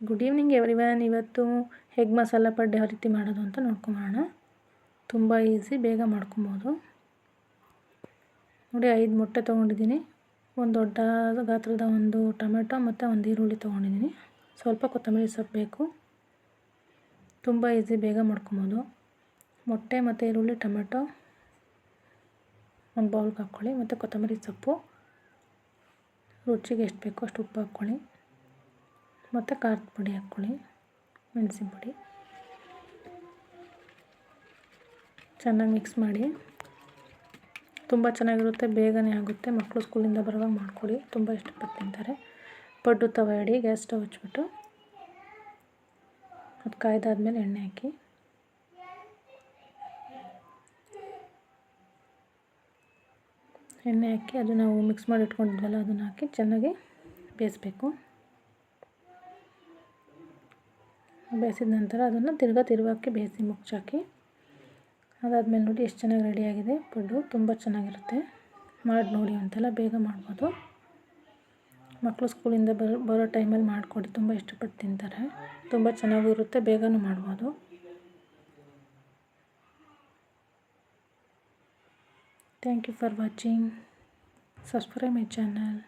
Good evening everyone ಇವತ್ತು egg masala ಪಡ್ಡೆ ಯಾವ ರೀತಿ ಮಾಡೋದು ಅಂತ ನೋಡ್ಕೊಂಬೋಣ ತುಂಬ ಈಸಿ ಬೇಗ ಮಾಡ್ಕೊಬೋದು. ನೋಡಿ, ಐದು ಮೊಟ್ಟೆ ತೊಗೊಂಡಿದ್ದೀನಿ. ಒಂದು ದೊಡ್ಡ ಗಾತ್ರದ ಒಂದು ಟೊಮೆಟೊ ಮತ್ತು ಒಂದು ಈರುಳ್ಳಿ ತೊಗೊಂಡಿದ್ದೀನಿ. ಸ್ವಲ್ಪ ಕೊತ್ತಂಬರಿ ಸೊಪ್ಪು ಬೇಕು. ತುಂಬ ಈಸಿ ಬೇಗ ಮಾಡ್ಕೊಬೋದು. ಮೊಟ್ಟೆ ಮತ್ತು ಈರುಳ್ಳಿ, ಟೊಮೆಟೊ, ಒಂದು ಬೌಲ್ಗೆ ಹಾಕ್ಕೊಳ್ಳಿ. ಮತ್ತು ಕೊತ್ತಂಬರಿ ಸೊಪ್ಪು. ರುಚಿಗೆ ಎಷ್ಟು ಬೇಕೋ ಅಷ್ಟು ಉಪ್ಪು ಹಾಕ್ಕೊಳ್ಳಿ. ಮತ್ತು ಖಾರದ ಪುಡಿ ಹಾಕ್ಕೊಳ್ಳಿ, ಮೆಣಸಿನ ಪುಡಿ. ಚೆನ್ನಾಗಿ ಮಿಕ್ಸ್ ಮಾಡಿ. ತುಂಬ ಚೆನ್ನಾಗಿರುತ್ತೆ, ಬೇಗನೆ ಆಗುತ್ತೆ. ಮಕ್ಕಳು ಸ್ಕೂಲಿಂದ ಬರುವಾಗ ಮಾಡ್ಕೊಳ್ಳಿ. ತುಂಬ ಇಷ್ಟಪಟ್ಟು ತಿಂತಾರೆ. ಪಡ್ಡು ತವ ಇಡಿ ಗ್ಯಾಸ್ ಸ್ಟವ್ ಹಚ್ಬಿಟ್ಟು ಅದು ಕಾಯ್ದಾದ್ಮೇಲೆ ಎಣ್ಣೆ ಹಾಕಿ. ಎಣ್ಣೆ ಹಾಕಿ ಅದು ನಾವು ಮಿಕ್ಸ್ ಮಾಡಿ ಇಟ್ಕೊಂಡಿದ್ವಲ್ಲ ಅದನ್ನು ಹಾಕಿ ಚೆನ್ನಾಗಿ ಬೇಯಿಸ್ಬೇಕು. ಬೇಯಿಸಿದ ನಂತರ ಅದನ್ನು ತಿರ್ಗಾ ತಿರುವಾಕಿ ಬೇಯಿಸಿ ಮುಚ್ಚಾಕಿ, ಅದಾದಮೇಲೆ ನೋಡಿ ಎಷ್ಟು ಚೆನ್ನಾಗಿ ರೆಡಿಯಾಗಿದೆ ಪಡ್ಡು ತುಂಬ ಚೆನ್ನಾಗಿರುತ್ತೆ. ಮಾಡಿ ನೋಡಿ ಅಂತೆಲ್ಲ ಬೇಗ ಮಾಡ್ಬೋದು. ಮಕ್ಕಳು ಸ್ಕೂಲಿಂದ ಬರೋ ಬರೋ ಟೈಮಲ್ಲಿ ಮಾಡಿಕೊಡಿ. ತುಂಬ ಇಷ್ಟಪಟ್ಟು ತಿಂತಾರೆ. ತುಂಬ ಚೆನ್ನಾಗೂ ಇರುತ್ತೆ. ಬೇಗನೂ ಮಾಡ್ಬೋದು. Thank you for watching subscribe my channel